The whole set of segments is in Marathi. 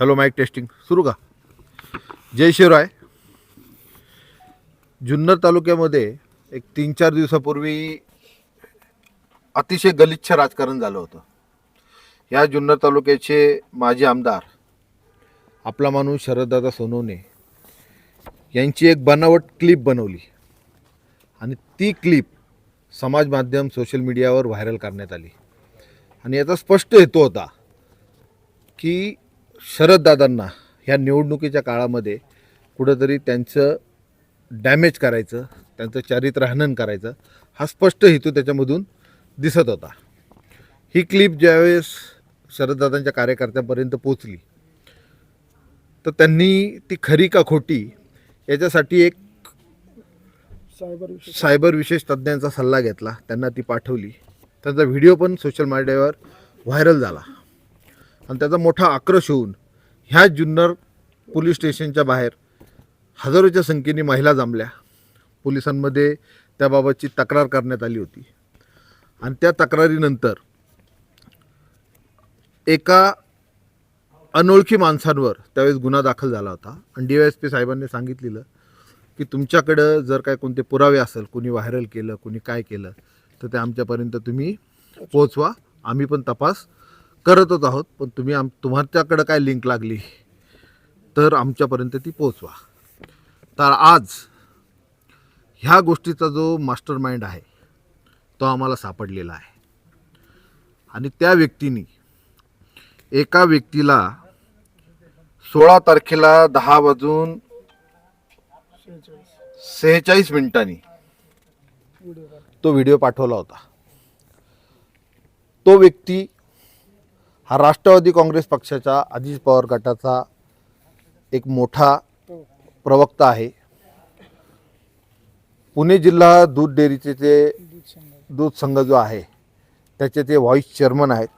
हॅलो माईक टेस्टिंग सुरू का? जय शिवराय. जुन्नर तालुक्यामध्ये एक तीन चार दिवसापूर्वी अतिशय गलिच्छ राजकारण झालं होतं. या जुन्नर तालुक्याचे माजी आमदार आपला माणूस शरददादा सोनवणे यांची एक बनावट क्लिप बनवली. आणि ती क्लिप समाज माध्यम सोशल मीडियावर व्हायरल करण्यात आली. आणि याचा स्पष्ट हेतू होता की शरददादांना ह्या निवडणुकीच्या काळामध्ये कुठंतरी त्यांचं डॅमेज करायचं त्यांचं चारित्र्य हनन करायचं हा स्पष्ट हेतू त्याच्यामधून दिसत होता. ही क्लिप ज्यावेळेस शरददादांच्या कार्यकर्त्यांपर्यंत पोचली तर त्यांनी ती खरी का खोटी याच्यासाठी एक सायबर सायबर विशेष तज्ज्ञांचा सल्ला घेतला त्यांना ती पाठवली. त्यांचा व्हिडिओ पण सोशल मीडियावर व्हायरल झाला. आणि त्याचा मोठा आक्रोश होऊन ह्या जुन्नर पोलीस स्टेशनच्या बाहेर हजारोच्या संख्येने महिला जमल्या. पोलिसांमध्ये त्याबाबतची तक्रार करण्यात आली होती. आणि त्या तक्रारीनंतर एका अनोळखी माणसांवर त्यावेळेस गुन्हा दाखल झाला होता. आणि डी वाय एस पी साहेबांनी सांगितलेलं की तुमच्याकडं जर काय कोणते पुरावे असेल कुणी व्हायरल केलं कुणी काय केलं तर ते आमच्यापर्यंत तुम्ही पोचवा आम्ही पण तपास करतच आहोत पण तुम्ही आम तुमच्याकडं काय लिंक लागली तर आमच्यापर्यंत ती पोचवा तर आज ह्या गोष्टीचा जो मास्टर माइंड आहे तो आम्हाला सापडलेला आहे. आणि त्या व्यक्तीने एका व्यक्तीला सोळा तारखेला दहा वाजून सेहेचाळीस मिनिटांनी तो व्हिडिओ पाठवला होता. तो व्यक्ती हा राष्ट्रवादी काँग्रेस पक्षाच्या अजित पवार गटाचा एक मोठा प्रवक्ता आहे. पुणे जिल्हा दूध डेअरीचे ते दूध संघ जो आहे त्याचे ते व्हाईस चेअरमन आहेत.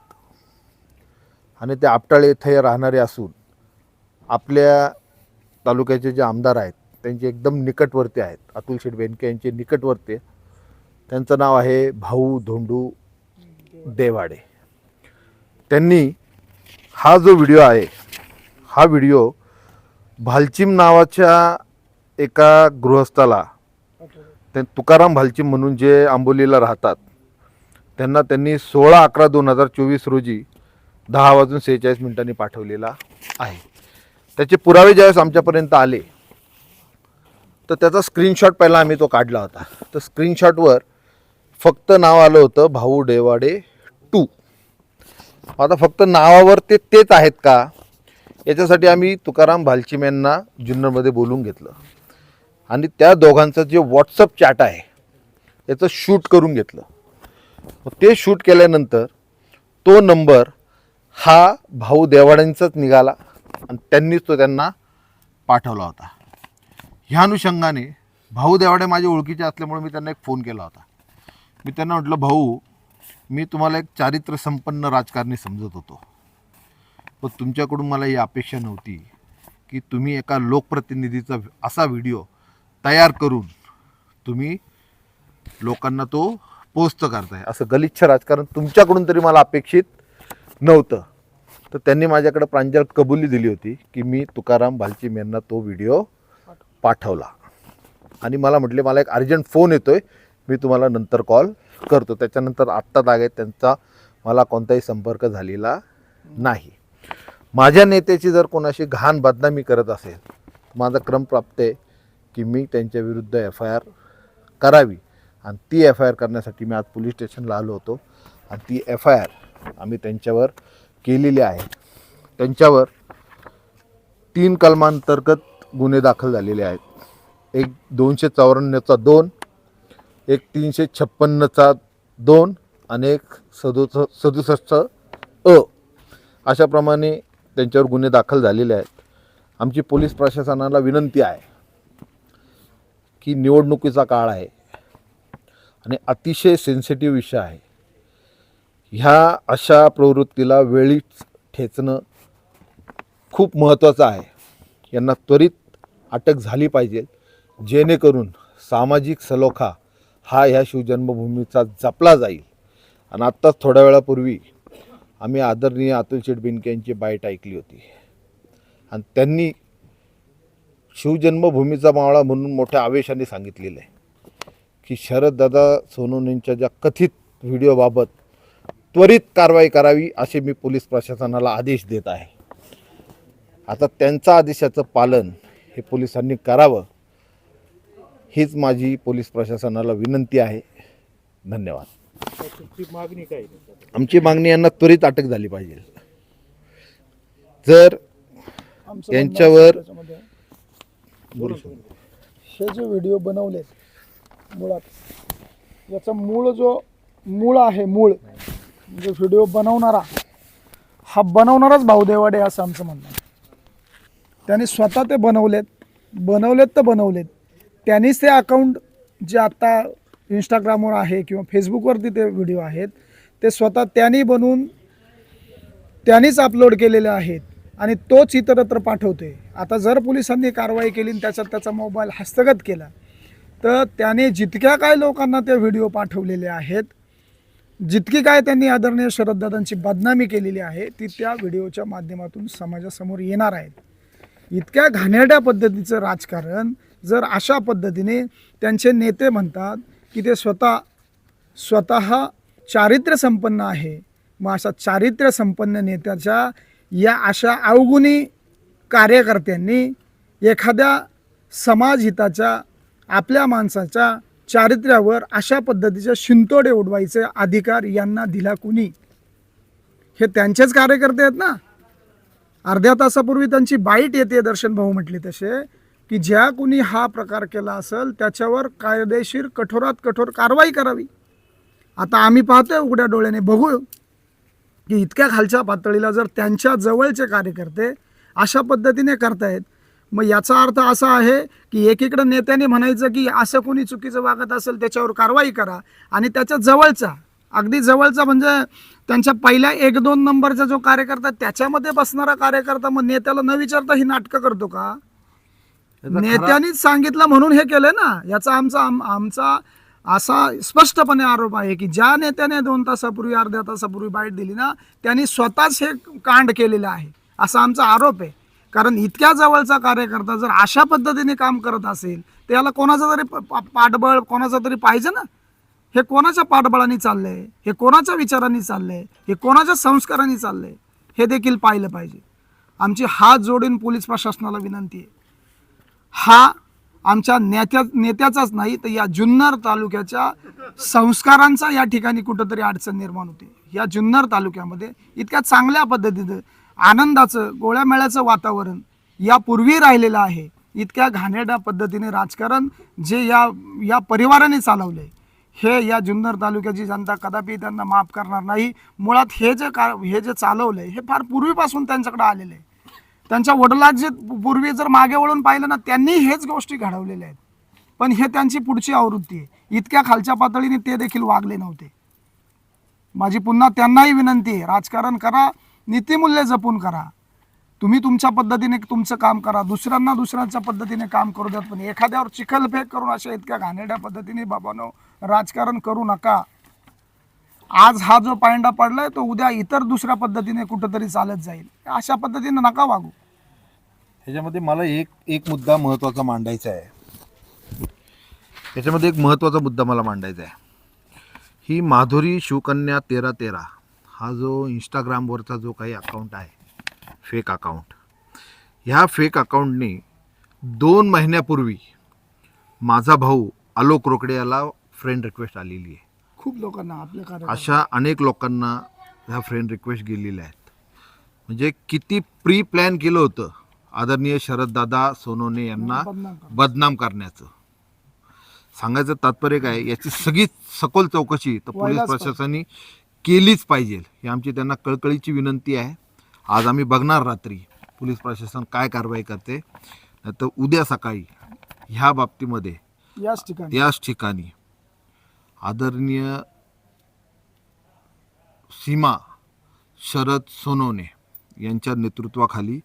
आणि ते आपटाळे येथे राहणारे असून आपल्या तालुक्याचे जे आमदार आहेत त्यांचे एकदम निकटवर्ती आहेत. अतुल शेठ बेनके यांचे निकटवर्ती. त्यांचं नाव आहे भाऊ धोंडू देवाडे. त्यांनी हा जो व्हिडिओ आहे हा व्हिडिओ भालचिम नावाच्या एका गृहस्थाला ते तुकाराम भालचिम म्हणून जे आंबोलीला राहतात त्यांना त्यांनी सोळा अकरा दोन हजार चोवीस रोजी दहा वाजून सेहेचाळीस मिनिटांनी पाठवलेला आहे. त्याचे पुरावे ज्यावेळेस आमच्यापर्यंत आले तर त्याचा स्क्रीनशॉट पहिला आम्ही तो काढला होता. तर स्क्रीनशॉटवर फक्त नाव आलं होतं भाऊ डेवाडे आता फक्त नावावर ते तेच आहेत का? याच्यासाठी आम्ही तुकाराम भालचिम यांना जुन्नरमध्ये बोलून घेतलं. आणि त्या दोघांचं जे व्हॉट्सअप चॅट आहे याचं शूट करून घेतलं. ते शूट केल्यानंतर तो नंबर हा भाऊ देवाड्यांचाच निघाला आणि त्यांनीच तो त्यांना पाठवला होता. ह्या अनुषंगाने भाऊ देवाडे माझ्या ओळखीचे असल्यामुळे मी त्यांना एक फोन केला होता. मी त्यांना म्हटलं भाऊ मी तुम्हाला एक चारित्र्य संपन्न राजकारणी समजत होतो. पण तुमच्याकडून मला ही अपेक्षा नव्हती की तुम्ही एका लोकप्रतिनिधीचा असा व्हिडिओ तयार करून तुम्ही लोकांना तो पोचतं करताय. असं गलिच्छ राजकारण तुमच्याकडून तरी मला अपेक्षित नव्हतं. तर त्यांनी माझ्याकडे प्रांजळ कबुली दिली होती की मी तुकाराम भालचिम यांना तो व्हिडिओ पाठवला. आणि मला म्हटले मला एक अर्जंट फोन येतोय. मी तुम्हाला नंतर कॉल करतो. त्याच्यानंतर आत्ता दागे त्यांचा मला कोणताही संपर्क झालेला नाही. माझ्या नेत्याची जर कोणाशी घाण बदनामी करत असेल माझा क्रम प्राप्त आहे की मी त्यांच्या विरुद्ध एफ आय आर करावी. आणि ती एफ आय आर करण्यासाठी मी आज पोलीस स्टेशनला आलो होतो. आणि ती एफ आय आर आम्ही त्यांच्यावर केलेली आहे. त्यांच्यावर तीन कलमांतर्गत गुन्हे दाखल झालेले आहेत. एक दोनशे चौऱ्याण्णवचा दोन एक तीनशे छप्पन्नचा दोन आणि एक सदुस सदुसष्ट अ. अशाप्रमाणे त्यांच्यावर गुन्हे दाखल झालेले आहेत. आमची पोलीस प्रशासनाला विनंती आहे की निवडणुकीचा काळ आहे आणि अतिशय सेन्सिटिव्ह विषय आहे. ह्या अशा प्रवृत्तीला वेळीच ठेचणं खूप महत्त्वाचं आहे. यांना त्वरित अटक झाली पाहिजे. जेणेकरून सामाजिक सलोखा हा ह्या शिवजन्मभूमीचा जपला जाईल. आणि आत्ताच थोड्या वेळापूर्वी आम्ही आदरणीय अतुल शेठ बेनके यांची बाईट ऐकली होती. आणि त्यांनी शिवजन्मभूमीचा मावळा म्हणून मोठ्या आवेशाने सांगितलेलं आहे की शरददादा सोनवणेंच्या ज्या कथित व्हिडिओबाबत त्वरित कारवाई करावी असे मी पोलीस प्रशासनाला आदेश देत आहे. आता त्यांच्या आदेशाचं पालन हे पोलिसांनी करावं हीच माझी पोलीस प्रशासनाला विनंती आहे. धन्यवाद. तुमची मागणी काय? आहे? आमची मागणी यांना त्वरित अटक झाली पाहिजे. जर शकतो. हे जे व्हिडिओ बनवलेत मुळात याचा मूळ जो मूळ आहे मूळ म्हणजे व्हिडिओ बनवणारा हा बनवणाराच भाऊदेवाडे असं आमचं म्हणणं त्यांनी स्वतः ते बनवलेत बनवलेत तर बनवलेत. त्यांनीच ते अकाउंट जे आत्ता इंस्टाग्रामवर आहे किंवा फेसबुकवरती ते व्हिडिओ आहेत ते स्वतः त्यांनी बनवून त्यांनीच अपलोड केलेले आहेत आणि तोच इतरत्र पाठवते आता जर पोलिसांनी कारवाई केली आणि त्याच्यात त्याचा मोबाईल हस्तगत केला तर त्याने जितक्या काय लोकांना ते व्हिडिओ पाठवलेले आहेत जितकी काय त्यांनी आदरणीय शरददादांची बदनामी केलेली आहे ती त्या व्हिडिओच्या माध्यमातून समाजासमोर येणार आहेत. इतक्या घाणेरड्या पद्धतीचं राजकारण जर अशा पद्धतीने त्यांचे नेते म्हणतात की ते स्वतः स्वतः चारित्र्य संपन्न आहे मग अशा चारित्र्य संपन्न नेत्याच्या या अशा अवगुणी कार्यकर्त्यांनी एखाद्या समाजहिताच्या आपल्या माणसाच्या चारित्र्यावर अशा पद्धतीचे शिंतोडे उडवायचे अधिकार यांना दिला कुणी? हे त्यांचेच कार्यकर्ते आहेत ना? अर्ध्या तासापूर्वी त्यांची बाईट येते दर्शन भाऊ म्हटले तसे. की ज्या कुणी हा प्रकार केला असेल त्याच्यावर कायदेशीर कठोरात कठोर कारवाई करावी. आता आम्ही पाहतोय उघड्या डोळ्याने बघू की इतक्या खालच्या पातळीला जर त्यांच्या जवळचे कार्यकर्ते अशा पद्धतीने करतायत मग याचा अर्थ असा आहे की एकीकडे नेत्याने म्हणायचं की असं कोणी चुकीचं वागत असेल त्याच्यावर कारवाई करा आणि त्याच्या जवळचा अगदी जवळचा म्हणजे त्यांच्या पहिल्या एक दोन नंबरचा जो कार्यकर्ता त्याच्यामध्ये बसणारा कार्यकर्ता मग नेत्याला न विचारता ही नाटकं करतो का? नेत्यांनीच सांगितलं म्हणून हे केलंय ना. याचा आमचा आमचा असा स्पष्टपणे आरोप आहे की ज्या नेत्याने दोन तासापूर्वी अर्ध्या तासापूर्वी बाईट दिली ना त्यांनी स्वतःच हे कांड केलेलं आहे. असा आमचा आरोप आहे. कारण इतक्या जवळचा कार्यकर्ता जर अशा पद्धतीने काम करत असेल तर याला कोणाचं तरी पाठबळ कोणाचं तरी पाहिजे ना. हे कोणाच्या पाठबळाने चाललंय? हे कोणाच्या विचारांनी चाललंय? हे कोणाच्या संस्कारांनी चाललंय? हे देखील पाहिलं पाहिजे. आमची हात जोडून पोलीस प्रशासनाला विनंती आहे. हा आमच्या नेत्या नेत्याचाच नाही तर या जुन्नर तालुक्याच्या संस्कारांचा या ठिकाणी कुठंतरी अडचण निर्माण होते. या जुन्नर तालुक्यामध्ये इतक्या चांगल्या पद्धतीनं आनंदाचं गोळ्यामेळ्याचं वातावरण यापूर्वी राहिलेलं आहे. इतक्या घाणेरड्या पद्धतीने राजकारण जे या या परिवाराने चालवले हे या जुन्नर तालुक्याची जनता कदापि त्यांना माफ करणार नाही. मुळात हे जे का हे जे चालवलं आहे हे फार पूर्वीपासून त्यांच्याकडे आलेलं आहे. त्यांच्या वडिलांचे पूर्वी जर मागे वळून पाहिलं ना त्यांनी हेच गोष्टी घडवलेल्या आहेत. पण हे त्यांची पुढची आवृत्ती आहे. इतक्या खालच्या पातळीने ते देखील वागले नव्हते. माझी पुन्हा त्यांनाही विनंती आहे राजकारण करा नीतिमूल्य जपून करा. तुम्ही तुमच्या पद्धतीने तुमचं काम करा. दुसऱ्यांना दुसऱ्यांच्या पद्धतीने काम करू द्यात पण एखाद्यावर चिखलफेक करून अशा इतक्या घाणेड्या पद्धतीने बाबानो राजकारण करू नका. आज हा जो पायंडा पडलाय तो उद्या इतर दुसऱ्या पद्धतीने कुठंतरी चालत जाईल. अशा पद्धतीने नका वागू. ह्याच्यामध्ये मला एक एक मुद्दा महत्त्वाचा मांडायचा आहे. याच्यामध्ये एक महत्त्वाचा मुद्दा मला मांडायचा आहे. ही माधुरी शिवकन्या तेरा तेरा हा जो इंस्टाग्रामवरचा जो काही अकाउंट आहे फेक अकाउंट ह्या फेक अकाउंटने दोन महिन्यापूर्वी माझा भाऊ आलोक रोकडे याला फ्रेंड रिक्वेस्ट आलेली आहे. खूप लोकांना आपल्या अशा अनेक लोकांना ह्या फ्रेंड रिक्वेस्ट गेलेल्या आहेत. म्हणजे किती प्री प्लॅन केलं होतं आदरणीय शरददादा सोनवणे यांना बदनाम करा. बदनाम करण्याचं सांगायचं तात्पर्य काय याची सगळी सखोल चौकशी तर पोलीस. प्रशासनाने केलीच पाहिजे ही आमची त्यांना कळकळीची विनंती आहे आज आम्ही बघणार रात्री पोलीस प्रशासन काय कारवाई करते तर उद्या सकाळी ह्या बाबतीमध्ये याच ठिकाणी याच ठिकाणी आदरणीय सीमा शरद सोनवणे यांच्या नेतृत्वाखाली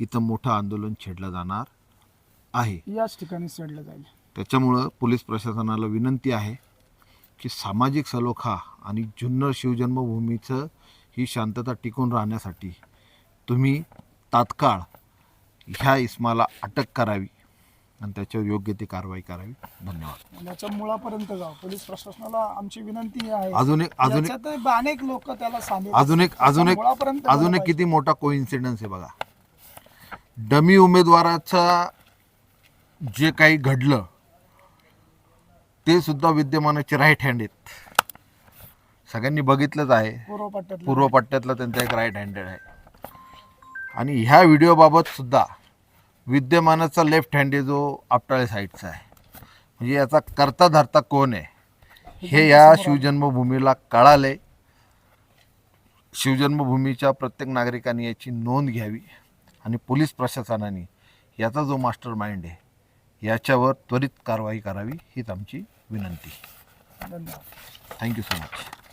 इथं मोठं आंदोलन छेडलं जाणार आहे. याच ठिकाणी सडलं जाईल. त्याच्यामुळं पोलीस प्रशासनाला विनंती आहे की सामाजिक सलोखा आणि जुन्नर शिवजन्मभूमीचं ही शांतता टिकून राहण्यासाठी तुम्ही तात्काळ ह्या इस्माला अटक करावी आणि त्याच्यावर योग्य ती कारवाई करावी. धन्यवाद. याच्या मुळापर्यंत जाऊ. पोलीस प्रशासनाला आमची विनंती आहे. अजून एक अजून एक अनेक लोक त्याला अजून एक अजून एक अजून एक किती मोठा कोइन्सिडन्स आहे बघा. डमी उमेदवाराचा जे काही घडलं ते सुद्धा विद्यमानाचे राईट हँड आहेत. सगळ्यांनी बघितलंच आहे. पूर्व पट्ट्यात पूर्व पट्ट्यातला त्यांचा एक राईट हँडेड आहे. आणि ह्या व्हिडिओबाबत सुद्धा विद्यमानाचा लेफ्ट हँड जो आपटाळे साईडचा आहे. म्हणजे याचा करता धरता कोण आहे? हे या शिवजन्मभूमीला कळाले शिवजन्मभूमीच्या प्रत्येक नागरिकांनी याची नोंद घ्यावी. आणि पोलीस प्रशासनाने याचा जो मास्टर माइंड आहे याच्यावर त्वरित कारवाई करावी हीच आमची विनंती. धन्यवाद. Thank you so much